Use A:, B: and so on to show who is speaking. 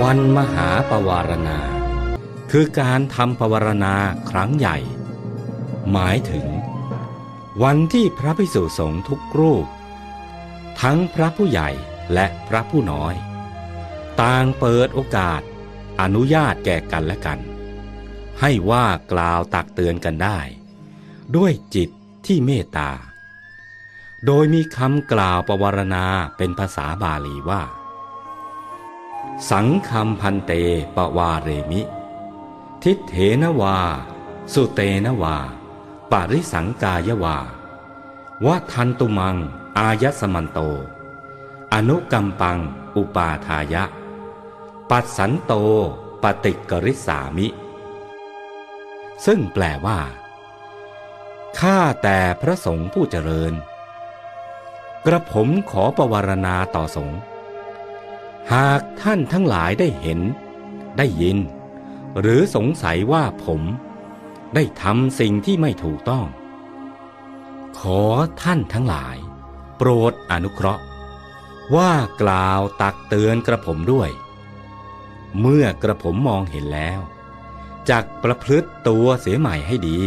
A: วันมหาปวารณา คือการทำปวารณาครั้งใหญ่ หมายถึง วันที่พระภิกษุสงฆ์ทุกรูป ทั้งพระผู้ใหญ่และพระผู้น้อย ต่างเปิดโอกาสอนุญาตแก่กันและกัน ให้ว่ากล่าวตักเตือนกันได้ ด้วยจิตที่เมตตา โดยมีคำกล่าวปวารณาเป็นภาษาบาลีว่า สังคมพันเตปวาเรมิ ทิเถนวา สุเตนวา ปริสังกายวาวัทันตุมัง อายสมันโต อนุกรรมปัง อุปาทายะ ปัสสันโตปฏิกริสามิ ซึ่งแปลว่า ข้าแต่พระสงฆ์ผู้เจริญ กระผมขอประวารณาต่อสงฆ์ หากท่านทั้งหลายได้เห็น ได้ยิน หรือสงสัยว่าผม ได้ทำสิ่งที่ไม่ถูกต้อง ขอท่านทั้งหลาย โปรดอนุเคราะห์ ว่ากล่าวตักเตือนกระผมด้วย เมื่อกระผมมองเห็นแล้วจากประพฤติตัวเสียใหม่ให้ดี